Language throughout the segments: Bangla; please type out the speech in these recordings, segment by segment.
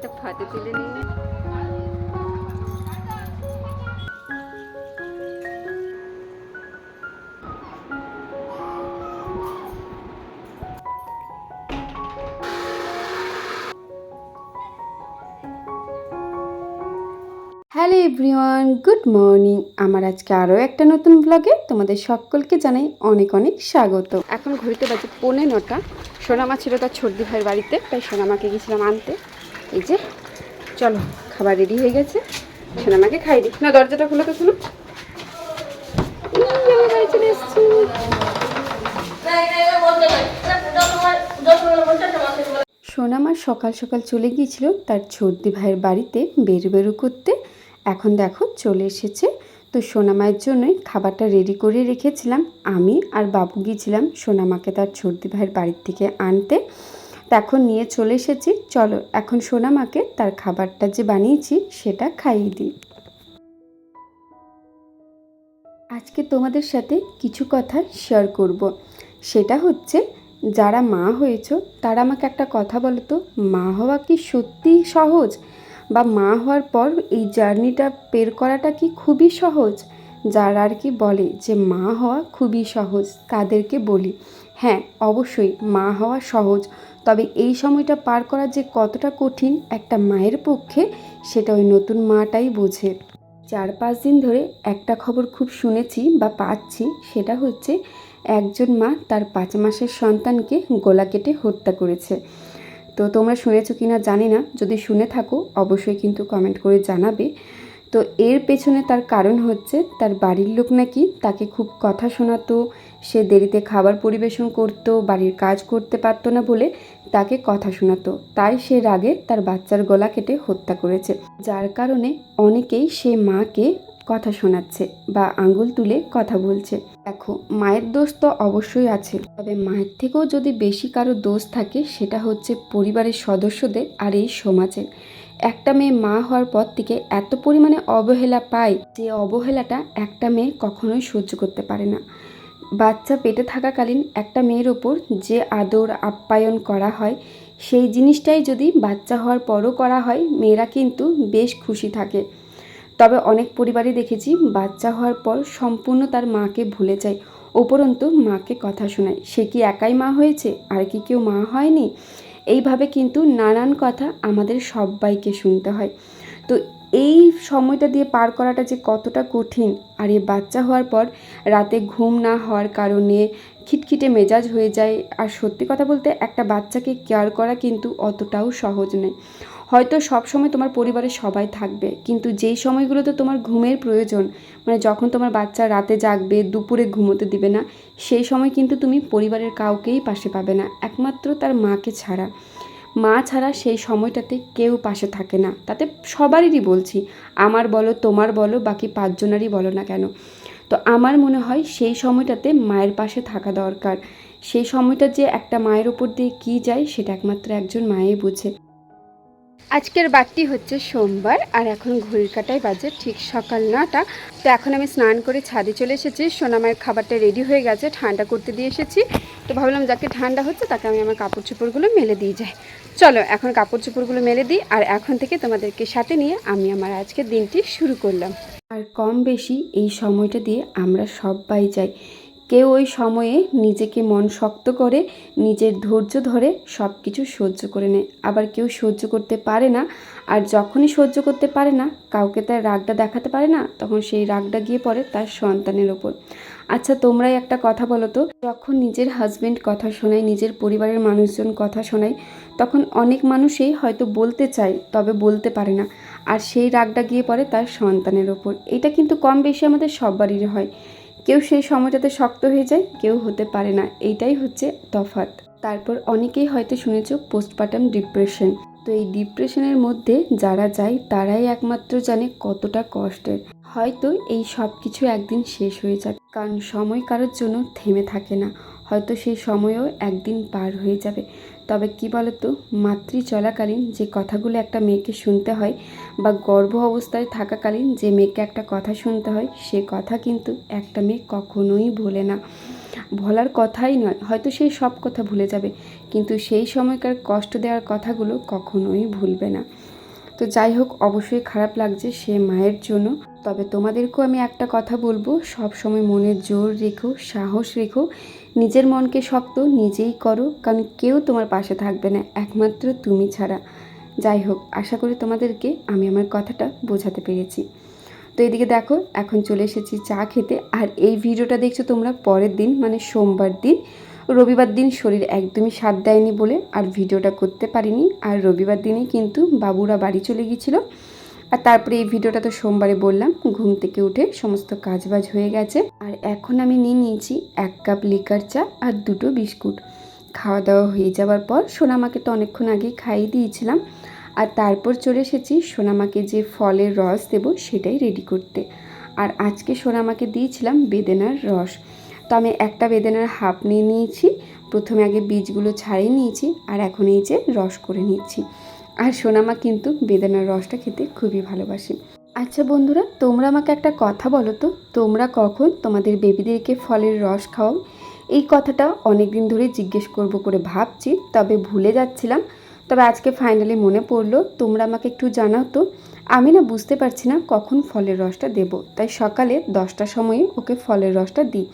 একটা ফটো তুলে নিই হ্যালো এভরিওয়ান গুড মর্নিং। আমার আজকে আরও একটা নতুন ব্লগে তোমাদের সকলকে জানাই অনেক অনেক স্বাগত। এখন ঘড়িতে বাজে পৌনে নটা। সোনামা ছিল তার ছর্দি ভাইয়ের বাড়িতে তাই সোনামাকে গেছিলাম আনতে। এই যে, চলো, খাবার রেডি হয়ে গেছে। সোনামাকে খাই দিই। না, দরজাটা খুলে তো শুনো আমি বাড়ি চলে এসেছি। সোনামা সকাল সকাল চলে গিয়েছিল তার ছর্দি ভাইয়ের বাড়িতে বেরু বেরু করতে। এখন দেখো, চলে এসেছে। তো সোনামায়ের জন্যই খাবারটা রেডি করে রেখেছিলাম। আমি আর বাবু গিয়েছিলাম সোনামাকে তার ছর্দি ভাইয়ের বাড়ির থেকে আনতে। তো এখন নিয়ে চলে এসেছি। চলো, এখন সোনামাকে তার খাবারটা যে বানিয়েছি, সেটা খাইয়ে দিই। আজকে তোমাদের সাথে কিছু কথা শেয়ার করব। সেটা হচ্ছে, যারা মা হয়েছো, তারা আমাকে একটা কথা বলো তো, মা হওয়া কি সত্যিই সহজ? বা মা হওয়ার পর এই জার্নিটা বের করাটা কি খুবই সহজ? যারা আর কি বলে যে মা হওয়া খুবই সহজ, তাদেরকে বলি। হ্যাঁ অবশ্যই, মা হওয়া সহজ। তবে এই সময়টা পার করা যে কতটা কঠিন একটা মায়ের পক্ষে, সেটা ওই নতুন মাটাই বোঝে। চার পাঁচ দিন ধরে একটা খবর খুব শুনেছি বা পাচ্ছি, সেটা হচ্ছে একজন মা তার পাঁচ মাসের সন্তানকে গলা কেটে হত্যা করেছে। তো তোমরা শুনেছো কি না জানি না, যদি শুনে থাকো, অবশ্যই কিন্তু কমেন্ট করে জানাবে। তো এর পেছনে তার কারণ হচ্ছে, তার বাড়ির লোক নাকি তাকে খুব কথা শোনাতো সে দেরিতে খাবার পরিবেশন করতো, বাড়ির কাজ করতে পারতো না বলে তাকে কথা শোনাতো। তাই সে রাগে তার বাচ্চার গলা কেটে হত্যা করেছে। যার কারণে অনেকেই সে মাকে কথা শোনাচ্ছে বা আঙ্গুল তুলে কথা বলছে। দেখো, মায়ের দোষ তো অবশ্যই আছে। তবে মায়ের থেকেও যদি বেশি কারও দোষ থাকে, সেটা হচ্ছে পরিবারের সদস্যদের আর এই সমাজের। একটা মেয়ে মা হওয়ার পর থেকে এত পরিমাণে অবহেলা পায় যে অবহেলাটা একটা মেয়ে কখনোই সহ্য করতে পারে না। বাচ্চা পেটে থাকাকালীন একটা মেয়ের ওপর যে আদর আপ্যায়ন করা হয়, সেই জিনিসটাই যদি বাচ্চা হওয়ার পরও করা হয়, মেয়েরা কিন্তু বেশ খুশি থাকে। তবে অনেক পরিবারে দেখেছি বাচ্চা হওয়ার পর সম্পূর্ণ তার মাকে ভুলে যায়, উপরন্তু মাকে কথা শোনায়। সে কি একাই মা হয়েছে? আর কি কেউ মা হয়নি? এইভাবে কিন্তু নানান কথা আমাদের সবাইকে শুনতে হয়। তো এই সময়টা দিয়ে পার করাটা যে কতটা কঠিন, আর এই বাচ্চা হওয়ার পর রাতে ঘুম না হওয়ার কারণে খিটখিটে মেজাজ হয়ে যায়। আর সত্যি কথা বলতে একটা বাচ্চাকে কেয়ার করা কিন্তু অতটাও সহজ নয়। হয়তো সব সময় তোমার পরিবারের সবাই থাকবে, কিন্তু যেই সময়গুলোতে তোমার ঘুমের প্রয়োজন মানে যখন তোমার বাচ্চা রাতে জাগবে, দুপুরে ঘুমোতে দিবে না, সেই সময় কিন্তু তুমি পরিবারের কাউকেই পাশে পাবে না, একমাত্র তার মাকে ছাড়া। মা ছাড়া সেই সময়টাতে কেউ পাশে থাকে না। তাতে সবারই বলছি, আমার বলো, তোমার বলো, বাকি পাঁচজনারই বলো না কেন? তো আমার মনে হয় সেই সময়টাতে মায়ের পাশে থাকা দরকার। সেই সময়টা যে একটা মায়ের ওপর দিয়ে কী যায়, সেটা একমাত্র একজন মায়ে বুঝে। আজকের বারটি হচ্ছে সোমবার, আর এখন ঘড়ির কাটায় বাজে ঠিক সকাল নটা। তো এখন আমি স্নান করে ছাদে চলে এসেছি, সোনামায়ের খাবারটা রেডি হয়ে গেছে, ঠান্ডা করতে দিয়ে এসেছি। তো ভাবলাম যাকে ঠান্ডা হচ্ছে তাকে আমি আমার কাপড় চোপড়গুলো মেলে দিয়ে যাই। চলো, এখন কাপড় চোপড়গুলো মেলে দিই, আর এখন থেকে তোমাদেরকে সাথে নিয়ে আমি আমার আজকের দিনটি শুরু করলাম। আর কম বেশি এই সময়টা দিয়ে আমরা সবাই যাই। কেউ ওই সময়ে নিজেকে মন শক্ত করে, নিজের ধৈর্য ধরে সব কিছু সহ্য করে নেয়। আবার কেউ সহ্য করতে পারে না, আর যখনই সহ্য করতে পারে না, কাউকে তার রাগটা দেখাতে পারে না, তখন সেই রাগটা গিয়ে পড়ে তার সন্তানের ওপর। আচ্ছা তোমরাই একটা কথা বলো তো। যখন নিজের হাজবেন্ড কথা শোনায়, নিজের পরিবারের মানুষজন কথা শোনায়, তখন অনেক মানুষই হয়তো বলতে চায়, তবে বলতে পারে না। আর সেই রাগটা গিয়ে পড়ে তার সন্তানের ওপর। এটা কিন্তু কম বেশি আমাদের সব সবারই হয়। কেউ সেই সময়টাতে শক্ত হয়ে যায়, কেউ হতে পারে না। এইটাই হচ্ছে তফাৎ। তারপর অনেকেই হয়তো শুনেছ পোস্টপার্টাম ডিপ্রেশন তো এই ডিপ্রেশনের মধ্যে যারা যায়, তারাই একমাত্র জানে কতটা কষ্টের। হয়তো এই সব কিছু একদিন শেষ হয়ে যাবে কারণ সময় কারোর জন্য থেমে থাকে না। হয়তো সেই সময়ও একদিন পার হয়ে যাবে। তবে কি বলতো মাতৃ চলাকালীন যে কথাগুলো একটা মেয়েকে শুনতে হয় বা গর্ভ অবস্থায় থাকাকালীন যে মেয়েকে একটা কথা শুনতে হয়, সে কথা কিন্তু একটা মেয়ে কখনোই ভোলে না। ভোলার কথাই নয়, হয়তো সেই সব কথা ভুলে যাবে, কিন্তু সেই সময়কার কষ্ট দেওয়ার কথাগুলো কখনোই ভুলবে না। তো যাই হোক, অবশ্যই খারাপ লাগছে সে মায়ের জন্য, তবে তোমাদেরকেও আমি একটা কথা বলব সব সময় মনে জোর রেখো, সাহস রেখো নিজের মনকে শক্ত নিজেই করো, কারণ কেউ তোমার পাশে থাকবে না, একমাত্র তুমি ছাড়া। যাই হোক, আশা করি তোমাদেরকে আমি আমার কথাটা বোঝাতে পেরেছি। তো এদিকে দেখো, এখন চলে এসেছি চা খেতে, আর এই ভিডিওটা দেখছ তোমরা পরের দিন মানে সোমবার দিন। রবিবার দিন শরীর একদমই সাথ দেয়নি বলে আর ভিডিওটা করতে পারিনি, আর রবিবার দিনেই কিন্তু বাবুরা বাড়ি চলে গিয়েছিল। আর তারপরে এই ভিডিওটা তো সোমবারে বললাম, ঘুম থেকে উঠে সমস্ত কাজবাজ হয়ে গেছে। আর এখন আমি নিয়ে নিয়েছি এক কাপ লিকার চা আর দুটো বিস্কুট। খাওয়া দাওয়া হয়ে যাওয়ার পর সোনামাকে তো অনেকক্ষণ আগেই খাইয়ে দিয়েছিলাম। আর তারপর চলে এসেছি সোনামাকে যে ফলের রস দেব সেটাই রেডি করতে। আর আজকে সোনামাকে দিয়েছিলাম বেদেনার রস। তো আমি একটা বেদেনার হাফ নিয়ে নিয়েছি, প্রথমে আগে বীজগুলো ছাড়িয়ে নিয়েছি আর এখন এই যে রস করে নিচ্ছি। আর সোনামা কিন্তু বেদানার রসটা খেতে খুবই ভালোবাসে। আচ্ছা বন্ধুরা, তোমরা আমাকে একটা কথা বলো তো? তোমরা কখন তোমাদের বেবিদেরকে ফলের রস খাও এই কথাটা অনেক দিন ধরে জিজ্ঞেস করব করে ভাবছি, তবে ভুলে যাচ্ছিলাম। তবে আজকে ফাইনালি মনে পড়ল, তোমরা আমাকে একটু জানাও তো? আমি না বুঝতে পারছি না কখন ফলের রসটা দেব, তাই সকালে দশটার সময় ওকে ফলের রসটা দিই।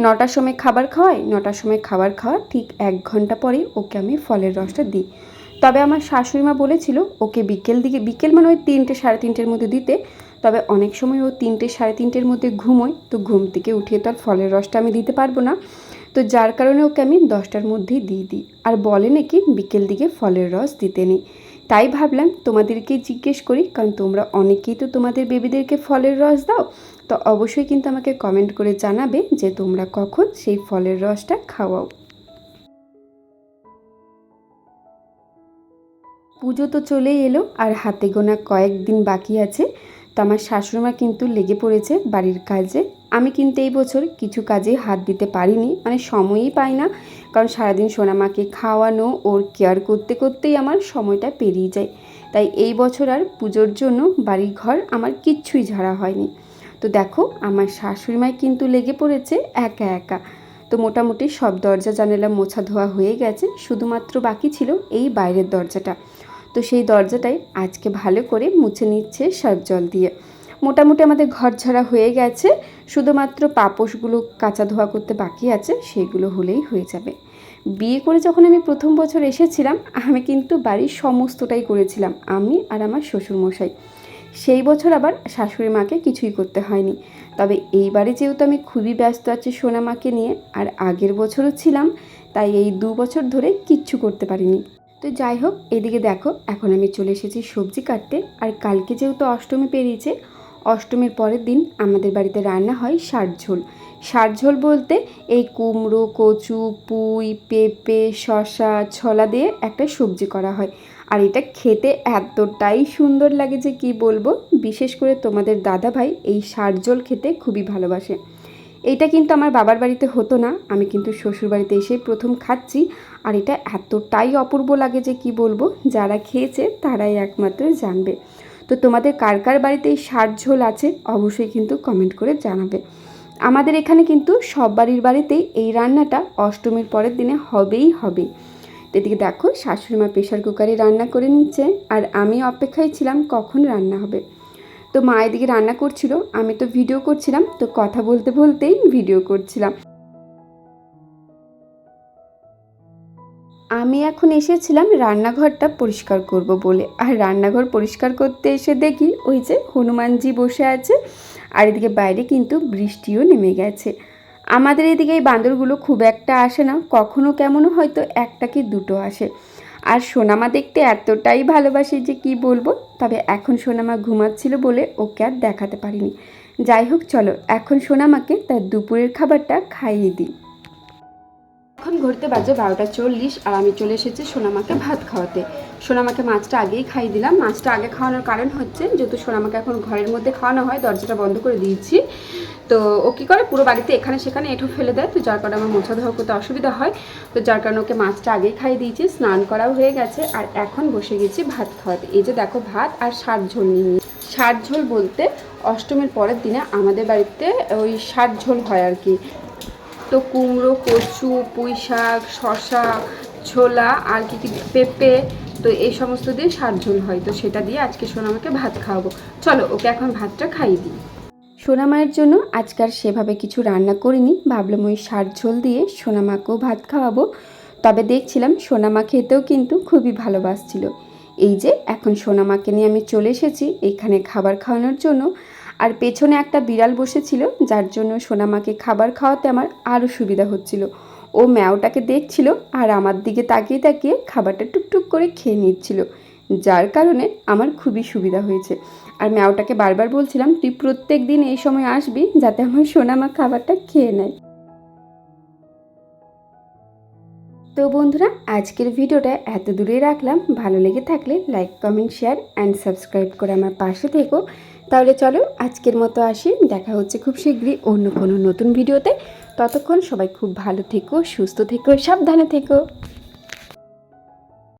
নটার সময় খাবার খাওয়াই, নটার সময় খাবার খাওয়া, ঠিক এক ঘণ্টা পরে ওকে আমি ফলের রসটা দিই। তবে আমার শাশুড়ি মা বলেছিল, ওকে বিকেল দিকে, বিকেল মানে ওই তিনটে, সাড়ে তিনটের মধ্যে দিতে। তবে অনেক সময় ও তিনটে, সাড়ে তিনটের মধ্যে ঘুমোয়, তো ঘুম থেকে উঠিয়ে তো আর ফলের রসটা আমি দিতে পারব না। তো যার কারণে ওকে আমি দশটার মধ্যেই দিয়ে দিই। আর বলে নাকি বিকেল দিকে ফলের রস দিতে নেই। তাই ভাবলাম তোমাদেরকে জিজ্ঞেস করি, কারণ তোমরা অনেকেই তো তোমাদের বেবিদেরকে ফলের রস দাও। তো অবশ্যই কিন্তু আমাকে কমেন্ট করে জানাবে যে তোমরা কখন সেই ফলের রসটা খাওয়াও। পুজো তো চলেই এলো, আর হাতে গোনা কয়েকদিন বাকি আছে। তো আমার শাশুড়িমা কিন্তু লেগে পড়েছে বাড়ির কাজে। আমি কিন্তু এই বছর কিছু কাজে হাত দিতে পারিনি মানে সময়ই পাই না। কারণ সারাদিন সোনামাকে খাওয়ানো, ওর কেয়ার করতে করতেই আমার সময়টা পেরিয়ে যায়। তাই এই বছর আর পুজোর জন্য বাড়ির ঘর আমার কিচ্ছুই ঝাড়া হয়নি। তো দেখো, আমার শাশুড়িমাই কিন্তু লেগে পড়েছে একা একা। তো মোটামুটি সব দরজা জানালা মোছা ধোয়া হয়ে গেছে, শুধুমাত্র বাকি ছিল এই বাইরের দরজাটা। তো সেই দরজাটাই আজকে ভালো করে মুছে নিচ্ছে সার্ফ জল দিয়ে। মোটামুটি আমাদের ঘর ঝাড়া হয়ে গেছে, শুধুমাত্র পাপোশগুলো কাঁচা ধোয়া করতে বাকি আছে, সেগুলো হলেই হয়ে যাবে। বিয়ে করে যখন আমি প্রথম বছর এসেছিলাম, আমি কিন্তু বাড়ির সমস্তটাই করেছিলাম, আমি আর আমার শ্বশুরমশাই। সেই বছর আবার শাশুড়ি মাকে কিছুই করতে হয়নি। তবে এইবারে যেহেতু আমি খুবই ব্যস্ত আছি সোনামাকে নিয়ে, আর আগের বছরও ছিলাম, তাই এই দু বছর ধরে কিচ্ছু করতে পারিনি। তো যাই হোক, এদিকে দেখো, এখন আমি চলে এসেছি সবজি কাটতে। আর কালকে যেহেতু অষ্টমী পেরিয়েছে, অষ্টমীর পরের দিন আমাদের বাড়িতে রান্না হয় ষাট ঝোল। ষাট ঝোল বলতে এই কুমড়ো, কচু, পুঁই, পেঁপে শশা ছলা দিয়ে একটা সবজি করা হয়। আর এটা খেতে এতটাই সুন্দর লাগে যে কি বলব, বিশেষ করে তোমাদের দাদা ভাই এই ষাট ঝোল খেতে খুবই ভালোবাসে। এইটা কিন্তু আমার বাবার বাড়িতে হতো না, আমি কিন্তু শ্বশুর বাড়িতে এসে প্রথম খাচ্ছি আর এটা এতটাই অপূর্ব লাগে যে কি বলব, যারা খেয়েছে তারাই একমাত্র জানবে। তো তোমাদের কার কার বাড়িতে এই ষাট ঝোল আছে অবশ্যই কিন্তু কমেন্ট করে জানাবে। আমাদের এখানে কিন্তু সব বাড়ির বাড়িতেই এই রান্নাটা অষ্টমীর পরের দিনে হবেই হবে। এদিকে দেখো, শাশুড়ি মা প্রেশার কুকারে রান্না করে নিচ্ছে আর আমি অপেক্ষায় ছিলাম কখন রান্না হবে। তো মা এদিকে রান্না করছিল, আমি তো ভিডিও করছিলাম, তো কথা বলতে বলতেই ভিডিও করছিলাম। আমি এখন এসেছিলাম রান্নাঘরটা পরিষ্কার করব বলে। আর রান্নাঘর পরিষ্কার করতে এসে দেখি ওই যে হনুমানজি বসে আছে আর এদিকে বাইরে কিন্তু বৃষ্টিও নেমে গেছে। আমাদের এদিকে এই বান্দরগুলো খুব একটা আসে না, কখনো কেমনও হয়তো একটা কি দুটো আসে। আর সোনামা দেখতে এতটাই ভালোবাসে যে কি বলব, তবে এখন সোনামা ঘুমাচ্ছিল বলে ওকে আর দেখাতে পারিনি। যাই হোক, চলো, এখন সোনামাকে তার দুপুরের খাবারটা খাইয়ে দিই। এখন ঘুরতে বাজে বারোটা চল্লিশ আর আমি চলে এসেছি সোনামাকে ভাত খাওয়াতে। সোনামাকে মাছটা আগেই খাইয়ে দিলাম। মাছটা আগে খাওয়ানোর কারণ হচ্ছে, যেহেতু সোনামাকে এখন ঘরের মধ্যে খাওয়ানো হয়, দরজাটা বন্ধ করে দিয়েছি। তো ও কী করে? পুরো বাড়িতে এখানে সেখানে এঁঠো ফেলে দেয়। তো যার কারণে আমার মোছা ধোয়া করতে অসুবিধা হয়। তো যার কারণে ওকে মাছটা আগেই খাইয়ে দিয়েছি। স্নান করাও হয়ে গেছে। আর এখন বসে গেছি ভাত খাওয়াতে। এই যে দেখো ভাত আর ষাট ঝোল নিয়ে ষাট ঝোল বলতে অষ্টমীর পরের দিনে আমাদের বাড়িতে ওই ষাট ঝোল হয় আর কি। তো কুমড়ো, কচু, পুঁই শাক শশা ছোলা, আর কি পেঁপে, তো এই সমস্ত দিয়ে সার ঝোল হয়। তো সেটা দিয়ে আজকে সোনামাকে ভাত খাওয়াবো। চলো, ওকে এখন ভাতটা খাইয়ে দিই। সোনামায়ের জন্য আজকাল সেভাবে কিছু রান্না করিনি। ভাবলাম ওই সার ঝোল দিয়ে সোনামাকেও ভাত খাওয়াবো। তবে দেখছিলাম সোনামা খেতেও কিন্তু খুবই ভালোবাসছিল। এই যে, এখন সোনামাকে নিয়ে আমি চলে এসেছি। এখানে খাবার খাওয়ানোর জন্য আর পেছনে একটা বিড়াল বসেছিল, যার জন্য সোনামাকে খাবার খাওয়াতে আমার আরও সুবিধা হচ্ছিল। ও ম্যাওটাকে দেখছিল আর আমার দিকে তাকিয়ে তাকিয়ে খাবারটা টুকটুক করে খেয়ে নিচ্ছিল, যার কারণে আমার খুবই সুবিধা হয়েছে। আর ম্যাওটাকে বারবার বলছিলাম, তুই প্রত্যেক দিন এই সময় আসবি যাতে আমার সোনামা খাবারটা খেয়ে নেয়। তো বন্ধুরা, আজকের ভিডিওটা এত দূরেই রাখলাম। ভালো লেগে থাকলে like, comment, share and subscribe করে আমার পাশে থেকো। তাহলে চলো আজকের মতো আসি। দেখা হচ্ছে খুব শীঘ্রই অন্য কোনো নতুন ভিডিওতে। ততক্ষণ সবাই খুব ভালো থেকো, সুস্থ থেকো, সাবধানে থেকো।